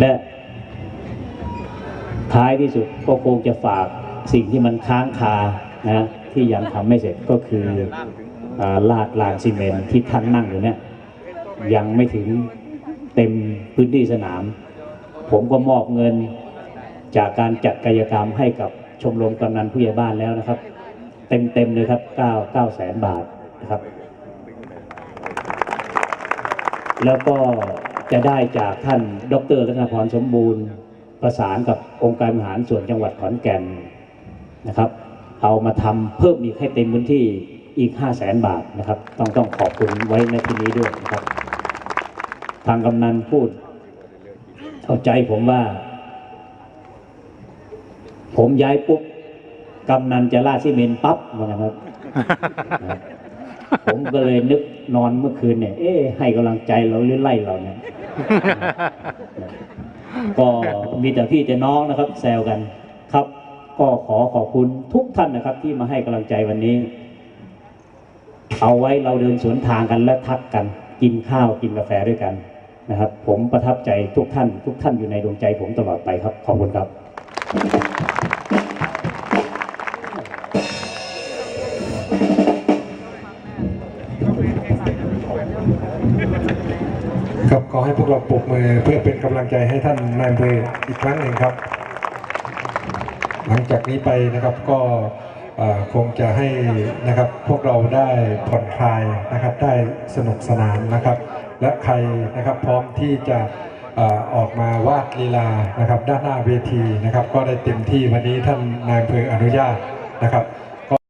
และท้ายที่สุดก็คงจะฝากสิ่งที่มันค้างคานะที่ยังทำไม่เสร็จก็คือลาดลานซีเมนที่ท่านนั่งอยู่เนี่ยยังไม่ถึงเต็มพื้นที่สนาม ผมก็มอบเงินจากการจัดกายกรรมให้กับชมรมกำนันผู้ใหญ่บ้านแล้วนะครับ เต็มเต็มๆเลยครับ 9 9แสนบาทนะครับ แล้วก็ จะได้จากท่านดรรัตนพรสมบูรณ์ ประสานกับองค์การบริหารส่วนจังหวัดขอนแก่นนะครับ เอามาทำเพิ่มอีกให้เต็มพื้นที่อีก 5 0 0แสนบาทนะครับ ต้องต้องขอบคุณไว้ในที่นี้ด้วยนะครับ ทางกำนันพูดเข้าใจผมว่า ผมย้ายปุ๊บกำนันจะลาดซีเมนปั๊บเหมือนกันครับ ผมก็เลยนึกนอนเมื่อคืนเนี่ย เอ๊ะให้กำลังใจเราหรือไล่เราเนี่ย ก็มีแต่พี่แต่น้องนะครับ แซวกันครับ ก็ขอขอบคุณทุกท่านนะครับ ที่มาให้กำลังใจวันนี้ เอาไว้เราเดินสวนทางกันและทักกัน กินข้าวกินกาแฟด้วยกันนะครับ ผมประทับใจทุกท่าน ทุกท่านอยู่ในดวงใจผมตลอดไปครับ ขอบคุณครับ ครับขอให้พวกเราปรบมือเพื่อเป็นกำลังใจให้ท่านนายอำเภออีกครั้งหนึ่งครับ หลังจากนี้ไปนะครับก็คงจะให้นะครับพวกเราได้ผ่อนคลายนะครับได้สนุกสนานนะครับ และใครนะครับพร้อมที่จะออกมาวาดลีลานะครับ ด้านหน้าเวทีนะครับ ก็ได้เต็มที่วันนี้ท่านนายอำเภออนุญาตนะครับ